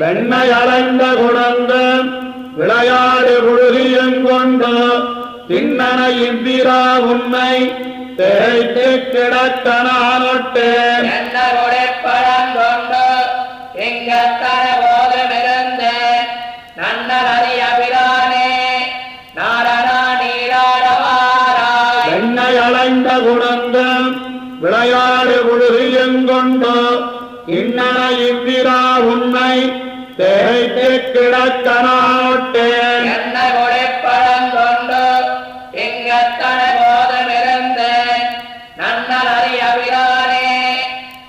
வெண்ணை அலைந்த குணந்த விளையாடு புழுதியங்கொண்டு திண்ணன இந்திரா உன்னை தேய்த்து என்ன கொடைப்பழம் கொண்டு இங்கத்தன போதுமிருந்தேன் நன்னல் அறிய பிரானே நாரணா நீராடவாராய். வெண்ணை அலைந்த குணந்த விளையாடு புழுதியங்கொண்டு இன்னன இந்திரா உன்னை தேய்த்து கிடக்க நானொட்டேன் என்ன கொடைப்பழம் கொண்டு இங்கத்தன போதுமிருந்தேன். நன்னல் அறிய பிரானே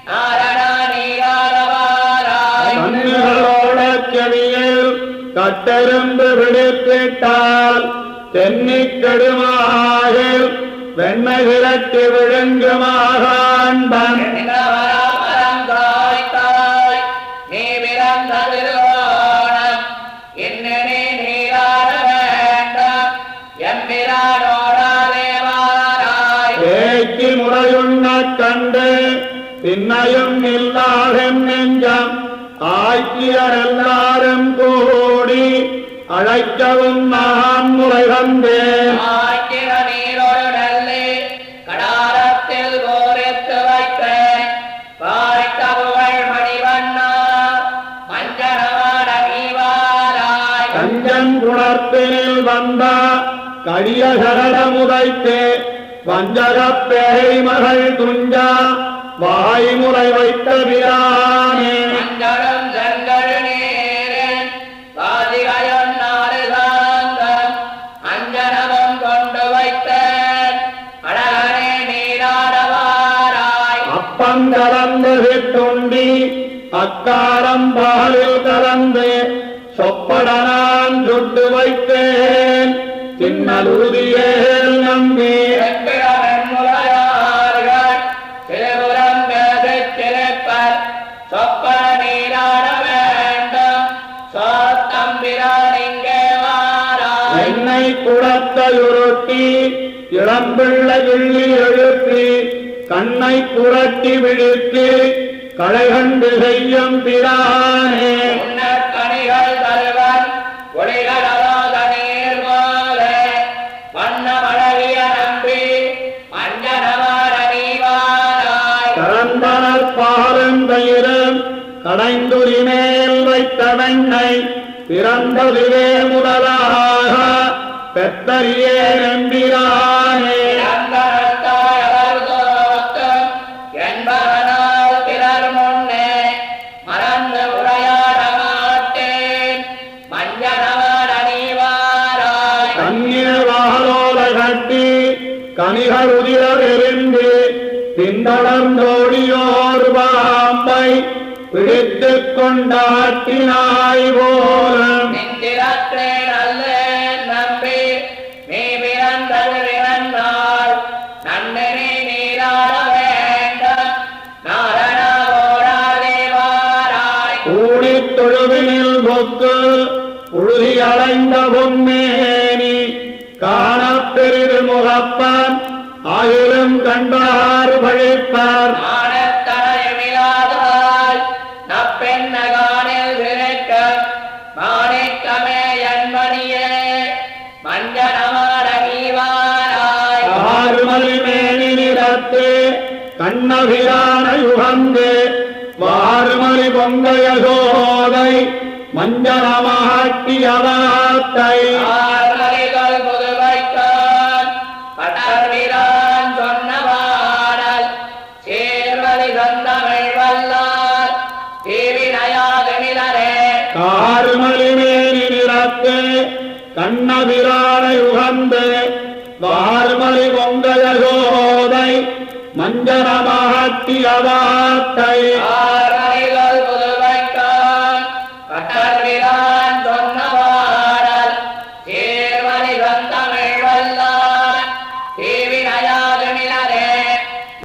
நாரணா நீராடவாராய் கண்ணுகளோட செவியில் கட்டெரும்பு விடுத்திட்டால் தென்னிக்கெடுமாகில் வெண்ணை விரட்டி விழுங்குமாக அன்பன். கண்டு பின்னையும் இல்லாதென் நெஞ்சம் ஆக்கியர் எல்லாரும் கூடி அழைக்கவும் நான் முறை வந்தேன். கஞ்சன் குணத்தினில் வந்த கடிய சரடமுதைத்து வஞ்சகப் பேரை மகள் துஞ்சா வாய்முறை வைத்த பிரானே. மஞ்சளும் செங்கல் நீரில் வாதிகையும் நாடு சார்ந்தன் அஞ்சனமும் கொண்டு வைத்தேன். அழகனே நீராடவாராய். அப்பம் கலந்து விட்டுண்டி அக்காரம் பாலில் கலந்து சொப்படனான் சுட்டு வைத்தேன். தின்னலுதியேல் நம்பி. என்னை குடத்தையுருட்டி இளம்பிள்ளை கிள்ளி எழுப்பி கண்ணை புரட்டி விழித்து களைகண்டு செய்யும் பிரானே. உன்னற்கனிகள் தருவன் ஒளிகளராத நீர் போலே. வண்ணமழகிய நம்பி மஞ்சனமார நீவாராய் கலந்தனர் பாலும் தயிரும் கடைந்துரி மேல் வைத்த முதலாக பெத்தரியே நம்பிரானே இறந்தரத்தாய் அவர் கனிகள் உதிர விரும்பி பின்தளர்ந்தோடியோர் பாம்பை பிடித்துக் கொண்டாட்டினாய் போலும் நல்லேன் நம்பி நீ பிறந்தது பிறந்தாள் நன்னனே நீராட வேண்டாம். நாரணா ஓடாதே வாராய் கூடித் தொழுவினில் பொக்கு உழுதி அடைந்த பொம்மேனி காணப்பெரிது முகப்பன் ஆயிரம் கண்டார் பழிப்பார். மாணிக்கமே என்மணியே மஞ்சனமாட நீவாராய் ஆறுமலை மேனி நிறத்து கண்ணபிரான யுகந்து. வாறுமலை பொங்கைய சோதை மஞ்சனமாட்டியவாத்தை ஆர்மலைகள் புதுவைத்தான் பட்டர்விரான் சொன்ன பாடல் சொந்தமிழ் வல்லார் நிறத்து கண்ணபிரான யுகந்து வாறுமலை பொங்கைய சோதை மஞ்சனமாட்டியவாத்தை ஆர்